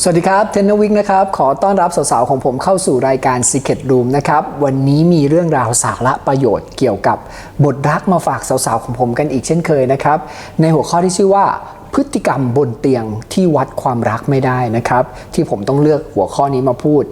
สวัสดีครับเทนนวิกนะครับ ขอต้อนรับสาวๆของผมเข้าสู่รายการ Secret Room นะครับ วันนี้มีเรื่องราวสาระประโยชน์เกี่ยวกับบทรักมาฝากสาวๆของผมกันอีกเช่นเคยนะครับ ในหัวข้อที่ชื่อว่าพฤติกรรมบนเตียงที่วัดความรักไม่ได้นะครับ ที่ผมต้องเลือกหัวข้อนี้มาพูด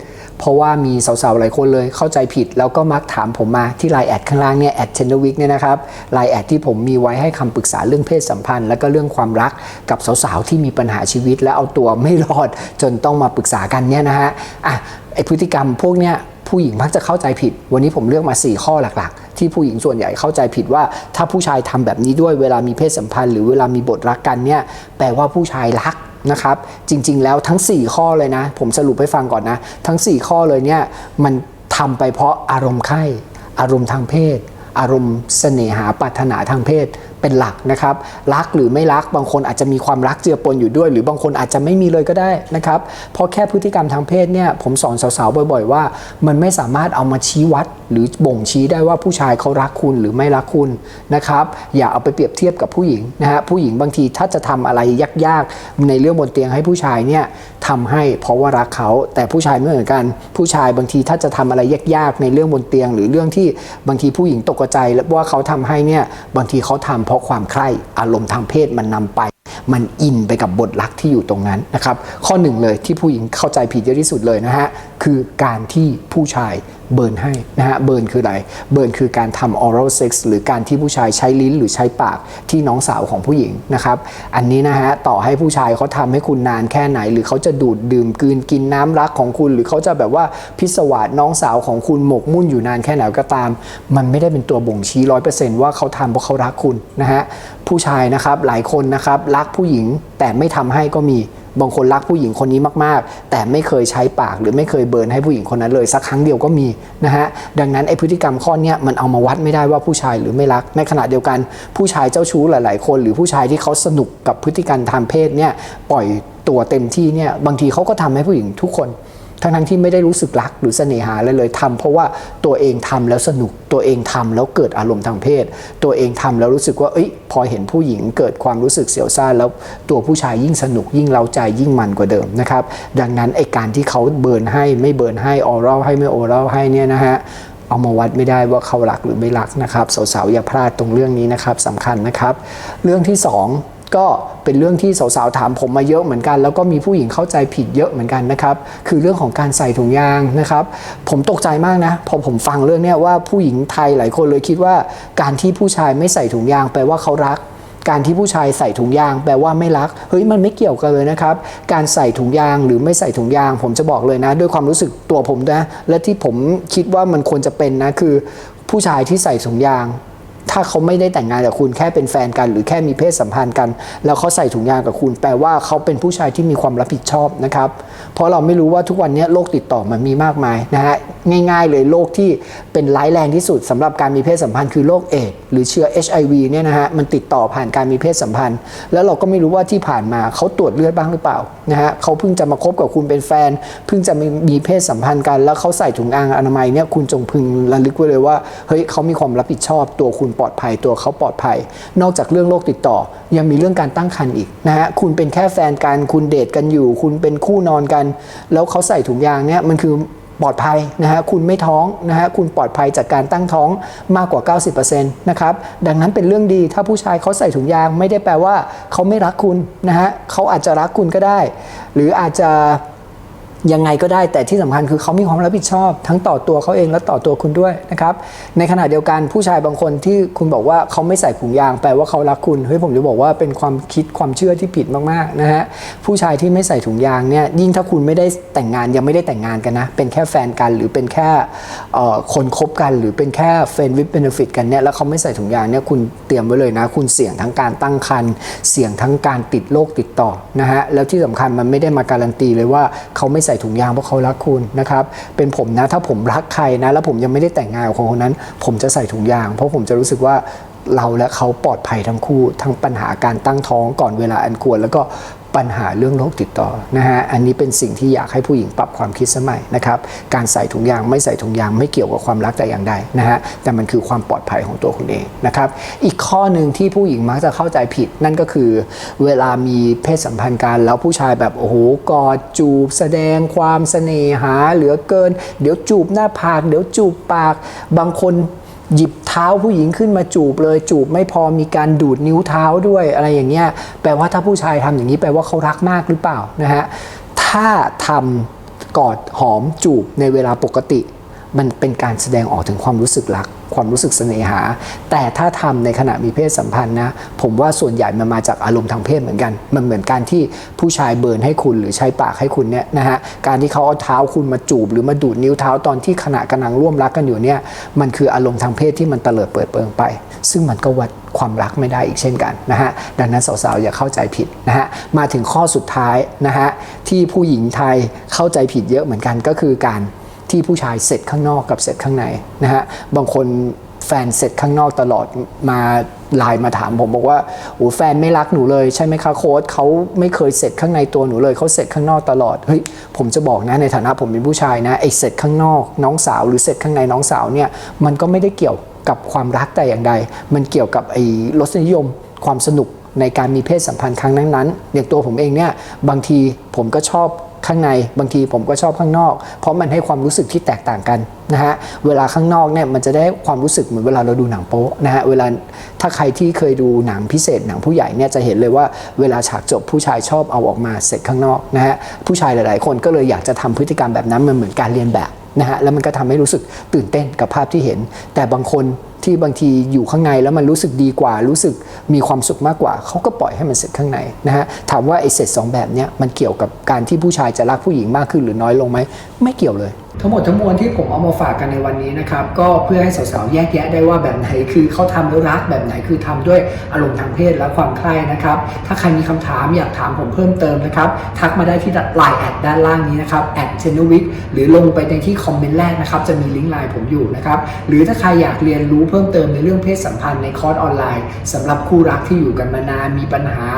เพราะว่ามีสาวๆ หลายคนเลยเข้าใจผิด แล้วก็มักถามผมมาที่ไลน์แอดข้างล่างเนี่ยแอดเทนนวิกเนี่ยนะครับไลน์แอดที่ผมมีไว้ให้คำปรึกษาเรื่องเพศสัมพันธ์ แล้วก็เรื่องความรักกับสาวๆ ที่มีปัญหาชีวิต และเอาตัวไม่รอดจนต้องมาปรึกษากันเนี่ยนะฮะอะไอพฤติกรรมพวกเนี้ยผู้หญิงมักจะเข้าใจผิด วันนี้ผมเลือกมา 4 ข้อหลักๆ ที่ผู้หญิงส่วนใหญ่เข้าใจผิดว่า ถ้าผู้ชายทำแบบนี้ด้วยเวลามีเพศสัมพันธ์ หรือเวลามีบทรักกันเนี่ยแปลว่าผู้ชายรัก นะครับ จริงๆแล้วทั้ง 4 ข้อเลยนะ ผมสรุปให้ฟังก่อนนะ ทั้ง 4 ข้อเลยเนี่ยมันทำไปเพราะอารมณ์ไข้ อารมณ์ทางเพศ อารมณ์เสน่หาปรารถนาทางเพศ เป็นหลักนะครับ รักหรือไม่รักบางคนอาจจะมีความรักเจือปนอยู่ด้วย หรือบางคนอาจจะไม่มีเลยก็ได้นะครับ เพราะแค่พฤติกรรมทางเพศเนี่ยผมสอนสาวๆบ่อย ๆ ว่า มันไม่สามารถเอามาชี้วัด หรือบ่งชี้ได้ว่าผู้ชายเขารักคุณหรือไม่รักคุณนะครับอย่าเอาไปเปรียบเทียบกับผู้หญิงนะฮะผู้หญิงบางทีถ้าจะทำอะไรยากๆ ในเรื่องบนเตียงให้ผู้ชายเนี่ยทำให้เพราะว่ารักเขา แต่ผู้ชายไม่เหมือนกัน ผู้ชายบางทีถ้าจะทำอะไรยากๆ ในเรื่องบนเตียง หรือเรื่องที่บางทีผู้หญิงตกใจแล้วว่าเขาทำให้เนี่ยบางทีเขาทำเพราะความใคร่อารมณ์ทางเพศมันนำไป มันอินไปกับบทรักที่อยู่ตรงนั้นนะครับ ข้อหนึ่งเลยที่ผู้หญิงเข้าใจผิดเยอะที่สุดเลยนะฮะคือการที่ผู้ชาย เบิร์นให้นะฮะเบิร์นคืออะไรเบิร์นคือการทำ oral sex หรือการที่ผู้ชายใช้ลิ้นหรือใช้ปากที่น้องสาวของผู้หญิงนะครับ อันนี้นะฮะต่อให้ผู้ชายเขาทำให้คุณนานแค่ไหน หรือเขาจะดูดดื่มกืนกินน้ำรักของคุณ หรือเขาจะแบบว่าพิศวาสน้องสาวของคุณหมกมุ่นอยู่นานแค่ไหนก็ตาม มันไม่ได้เป็นตัวบ่งชี้ร้อยเปอร์เซนต์ว่าเขาทำเพราะเขารักคุณนะฮะผู้ชายนะครับหลายคนนะครับรักผู้หญิงแต่ไม่ทำให้ก็มี บางคนรักผู้หญิงคนนี้มากๆ แต่ไม่เคยใช้ปากหรือไม่เคยเบิร์นให้ผู้หญิงคนนั้นเลยสักครั้งเดียวก็มีนะฮะดังนั้นไอพฤติกรรมข้อนี้มันเอามาวัดไม่ได้ว่าผู้ชายหรือไม่รักในขณะเดียวกัน ผู้ชายเจ้าชู้หลาย ๆ คน หรือผู้ชายที่เขาสนุกกับพฤติกรรมทางเพศเนี่ยปล่อยตัวเต็มที่เนี่ยบางทีเขาก็ทำให้ผู้หญิงทุกคน ทั้งทั้งที่ไม่ได้รู้สึกรักหรือเสน่หาเลยเลยทำเพราะว่าตัวเองทำแล้วสนุกตัวเองทำแล้วเกิดอารมณ์ทางเพศ ตัวเองทำแล้วรู้สึกว่าเอ้ยพอเห็นผู้หญิงเกิดความรู้สึกเสียวซ่านแล้วตัวผู้ชายยิ่งสนุกยิ่งเร้าใจยิ่งมันกว่าเดิมนะครับดังนั้นไอการที่เขาเบิร์นให้ไม่เบิร์นให้ออรัลให้ไม่ออรัลให้เนี่ยนะฮะเอามาวัดไม่ได้ว่าเขารักหรือไม่รักนะครับสาวๆอย่าพลาดตรงเรื่องนี้นะครับสำคัญนะครับ เรื่องที่สอง ก็เป็นเรื่องที่สาวๆถามผมมาเยอะเหมือนกัน แล้วก็มีผู้หญิงเข้าใจผิดเยอะเหมือนกันนะครับ คือเรื่องของการใส่ถุงยางนะครับ ผมตกใจมากนะพอผมฟังเรื่องนี้ว่าผู้หญิงไทยหลายคนเลยคิดว่า การที่ผู้ชายไม่ใส่ถุงยางแปลว่าเขารักการที่ผู้ชายใส่ถุงยางแปลว่าไม่รัก เฮ้ยมันไม่เกี่ยวกันเลยนะครับ การใส่ถุงยางหรือไม่ใส่ถุงยาง ผมจะบอกเลยนะ ด้วยความรู้สึกตัวผมนะ และที่ผมคิดว่ามันควรจะเป็นนะคือ ผู้ชายที่ใส่ถุงยาง ถ้าเขาไม่ได้แต่งงานกับคุณแค่เป็นแฟนกัน หรือแค่มีเพศสัมพันธ์กัน แล้วเขาใส่ถุงยางกับคุณ แปลว่าเขาเป็นผู้ชายที่มีความรับผิดชอบนะครับ เพราะเราไม่รู้ว่าทุกวันนี้โรคติดต่อมันมีมากมายนะฮะง่าย ๆ เลยโรคที่เป็นร้ายแรงที่สุดสำหรับการมีเพศสัมพันธ์คือโรคเอดส์หรือเชื้อ HIV เนี่ยนะฮะมันติดต่อผ่านการมีเพศสัมพันธ์ แล้วเราก็ไม่รู้ว่าที่ผ่านมาเขาตรวจเลือดบ้างหรือเปล่านะฮะเขาเพิ่งจะมาคบกับคุณเป็นแฟน เพิ่งจะมีมีเพศสัมพันธ์กัน แล้วเขาใส่ถุงยางอนามัยเนี่ยคุณจงพึงระลึกไว้เลยว่าเฮ้ยเขามีความรับผิดชอบตัวคุณปลอดภัยตัวเขาปลอดภัย นอกจากเรื่องโรคติดต่อ ยังมีเรื่องการตั้งครรภ์อีกนะฮะคุณเป็นแค่แฟนกันคุณเดทกันอยู่ คุณเป็นคู่นอนกัน แล้วเขาใส่ถุงยางเนี่ยมันคือปลอดภัยนะฮะคุณไม่ท้องนะฮะคุณปลอดภัยจากการตั้งท้องมากกว่า 90%นะครับดังนั้นเป็นเรื่องดีถ้าผู้ชายเขาใส่ถุงยางไม่ได้แปลว่าเขาไม่รักคุณนะฮะเขาอาจจะรักคุณก็ได้ หรืออาจจะ ยังไงก็ได้แต่ที่สำคัญคือเขามีความรับผิดชอบ ทั้งต่อตัวเขาเองและต่อตัวคุณด้วยนะครับในขณะเดียวกันผู้ชายบางคนที่คุณบอกว่าเขาไม่ใส่ถุงยางแปลว่าเขารักคุณเฮ้ยผมจะบอกว่าเป็นความคิดความเชื่อที่ผิดมากๆนะฮะผู้ชายที่ไม่ใส่ถุงยางเนี่ยยิ่งถ้าคุณไม่ได้แต่งงานยังไม่ได้แต่งงานกันนะ เป็นแค่แฟนกันหรือเป็นแค่คนคบกันหรือเป็นแค่เฟนวิ b เบนฟิตกันเนี่ยแล้วเขาไม่ใส่ถุงยางเนี่ยคุณเตรียมไว้เลยนะ คุณเสี่ยงทั้งการตั้งครรภ์เสี่ยงทั้งการติดโรคติดต่อนะฮะแล้วที่สำคัญมันไม่ได้มาการันตีเลยว่าเขาไม่ใส่ถุงยางเพราะเขารักคุณนะครับ เป็นผมนะถ้าผมรักใครนะ แล้วผมยังไม่ได้แต่งงานกับคนคนนั้น ผมจะใส่ถุงยาง เพราะผมจะรู้สึกว่าเราและเขาปลอดภัยทั้งคู่ ทั้งปัญหาการตั้งท้องก่อนเวลาอันควร แล้วก็ ปัญหาเรื่องโรคติดต่อนะฮะอันนี้เป็นสิ่งที่อยากให้ผู้หญิงปรับความคิดสมัยนะครับการใส่ถุงยางไม่ใส่ถุงยางไม่เกี่ยวกับความรักแต่อย่างใดนะฮะแต่มันคือความปลอดภัยของตัวคุณเองนะครับอีกข้อหนึ่งที่ผู้หญิงมักจะเข้าใจผิด นั่นก็คือเวลามีเพศสัมพันธ์กันแล้วผู้ชายแบบโอ้โหกอดจูบ แสดงความเสน่หาเหลือเกิน เดี๋ยวจูบหน้าผาก เดี๋ยวจูบปากบางคน หยิบเท้าผู้หญิงขึ้นมาจูบเลยจูบไม่พอมีการดูดนิ้วเท้าด้วยอะไรอย่างเงี้ยแปลว่าถ้าผู้ชายทำอย่างนี้แปลว่าเขารักมากหรือเปล่านะฮะถ้าทำกอดหอมจูบในเวลาปกติ มันเป็นการแสดงออกถึงความรู้สึกรัก ความรู้สึกเสน่หา แต่ถ้าทำในขณะมีเพศสัมพันธ์นะ ผมว่าส่วนใหญ่มันมาจากอารมณ์ทางเพศเหมือนกัน มันเหมือนการที่ผู้ชายเบิร์นให้คุณหรือใช้ปากให้คุณเนี่ยนะฮะ การที่เขาเอาเท้าคุณมาจูบ หรือมาดูดนิ้วเท้าตอนที่ขณะกำลังร่วมรักกันอยู่เนี่ย มันคืออารมณ์ทางเพศที่มันเตลิดเปิดเปิงไป ซึ่งมันก็วัดความรักไม่ได้อีกเช่นกันนะฮะ ดังนั้นสาวๆอย่าเข้าใจผิดนะฮะ มาถึงข้อสุดท้ายนะฮะที่ผู้หญิงไทยเข้าใจผิดเยอะเหมือนกันก็คือการ ที่ผู้ชายเสร็จข้างนอกกับเสร็จข้างในนะฮะบางคนแฟนเสร็จข้างนอกตลอดมาไลน์มาถามผมบอกว่าโอ้แฟนไม่รักหนูเลยใช่ไหมคะโค้ดเขาไม่เคยเสร็จข้างในตัวหนูเลยเขาเสร็จข้างนอกตลอดเฮ้ยผมจะบอกนะในฐานะผมเป็นผู้ชายนะไอ้เสร็จข้างนอกน้องสาว หรือเสร็จข้างในน้องสาวเนี่ยมันก็ไม่ได้เกี่ยวกับความรักแต่อย่างใด มันเกี่ยวกับไอ้รสนิยมความสนุกในการมีเพศสัมพันธ์ครั้งนั้นๆอย่างตัวผมเองเนี่ยบางทีผมก็ชอบ ข้างในบางทีผมก็ชอบข้างนอก เพราะมันให้ความรู้สึกที่แตกต่างกันนะฮะเวลาข้างนอกเนี่ยมันจะได้ความรู้สึกเหมือนเวลาเราดูหนังโป๊นะฮะเวลาถ้าใครที่เคยดูหนังพิเศษหนังผู้ใหญ่เนี่ยจะเห็นเลยว่าเวลาฉากจบผู้ชายชอบเอาออกมาเสร็จข้างนอกนะฮะผู้ชายหลาย ๆ คนก็เลยอยากจะทำพฤติกรรมแบบนั้นมันเหมือนการเรียนแบบนะฮะแล้วมันก็ทำให้รู้สึกตื่นเต้นกับภาพที่เห็น แต่บางคน ที่บางทีอยู่ข้างในแล้วมันรู้สึกดีกว่า รู้สึกมีความสุขมากกว่า เขาก็ปล่อยให้มันเสร็จข้างในนะฮะถามว่าไอ้เสร็จสองแบบเนี้ยมันเกี่ยวกับการที่ผู้ชายจะรักผู้หญิงมากขึ้นหรือน้อยลงไหมไม่เกี่ยวเลย ทั้งหมดทั้งมวลที่ผมเอามาฝากกันในวันนี้นะครับก็เพื่อให้สาวๆแยกแยะได้ว่าแบบไหนคือเขาทำแล้วรักแบบไหนคือทำด้วยอารมณ์ทางเพศและความใคร่นะครับถ้าใครมีคำถามอยากถามผมเพิ่มเติมนะครับทักมาได้ที่ไลน์แอดด้านล่างนี้นะครับแอดเชนวิทหรือลงไปในที่คอมเมนต์แรกนะครับจะมีลิงก์ไลน์ผมอยู่นะครับหรือถ้าใครอยากเรียนรู้เพิ่มเติมในเรื่องเพศสัมพันธ์ในคอร์สออนไลน์สำหรับคู่รักที่อยู่กันมานานมีปัญหา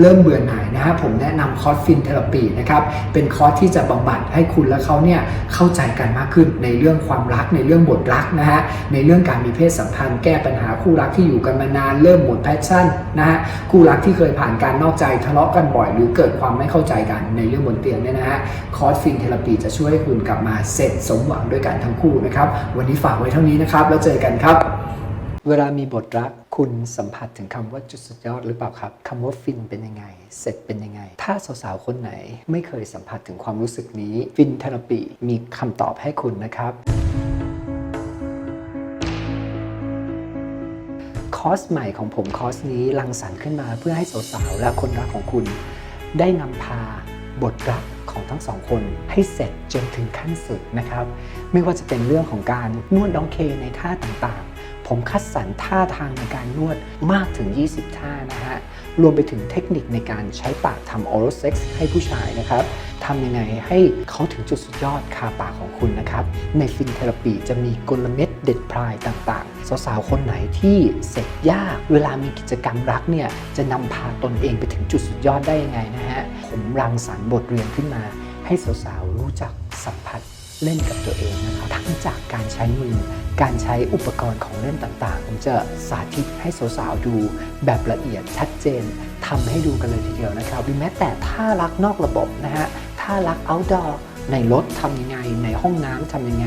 เริ่มเบื่อหน่ายนะฮะผมแนะนำคอร์สฟินเทอราปีนะครับเป็นคอร์สที่จะบำบัดให้คุณและเขาเนี่ยเข้าใจกันมากขึ้นในเรื่องความรักในเรื่องบทรักนะฮะในเรื่องการมีเพศสัมพันธ์แก้ปัญหาคู่รักที่อยู่กันมานานเริ่มหมดแพชชั่นนะฮะคู่รักที่เคยผ่านการนอกใจทะเลาะกันบ่อย หรือเกิดความไม่เข้าใจกันในเรื่องบนเตียงเนี่ยนะฮะคอร์สฟินเทอราปีจะช่วยให้คุณกลับมาเสร็จสมหวังด้วยกันทั้งคู่นะครับ วันนี้ฝากไว้เท่านี้นะครับ แล้วเจอกันครับ เวลามีบทรักคุณสัมผัสถึงคำว่าจุดสุดยอดหรือเปล่าครับคำว่าฟินเป็นยังไง เสร็จเป็นยังไง ถ้าสาวๆคนไหนไม่เคยสัมผัสถึงความรู้สึกนี้ ฟินเทอราปีมีคำตอบให้คุณนะครับคอร์สใหม่ของผมคอร์สนี้รังสรรค์ขึ้นมาเพื่อให้สาวๆและคนรักของคุณ ได้นำพาบทรักของทั้งสองคนให้เสร็จจนถึงขั้นสุดนะครับ ไม่ว่าจะเป็นเรื่องของการนวดดองเคในท่าต่างๆ ผมคัดสรรท่าทางในการนวดมากถึง 20 ท่านะฮะ รวมไปถึงเทคนิคในการใช้ปากทำ oral sex ให้ผู้ชายนะครับทำยังไงให้เขาถึงจุดสุดยอดคาปากของคุณนะครับ ในฟินเทอราปีจะมีกลเม็ดเด็ดพลายต่างๆ สาวๆ คนไหนที่เสร็จยาก เวลามีกิจกรรมรักเนี่ย จะนำพาตนเองไปถึงจุดสุดยอดได้ยังไงนะฮะ ผมรังสรรค์บทเรียนขึ้นมา ให้สาวๆ รู้จักสัมผัสเล่นกับตัวเองนะครับทั้งจากการใช้มือ การใช้อุปกรณ์ของเล่นต่างๆ ผมจะสาธิตให้สาวๆดูแบบละเอียดชัดเจนทำให้ดูกันเลยทีเดียวนะครับหรือแม้แต่ท่ารักนอกระบบนะฮะท่ารัก outdoor ในรถทำยังไง ในห้องน้ำทำยังไง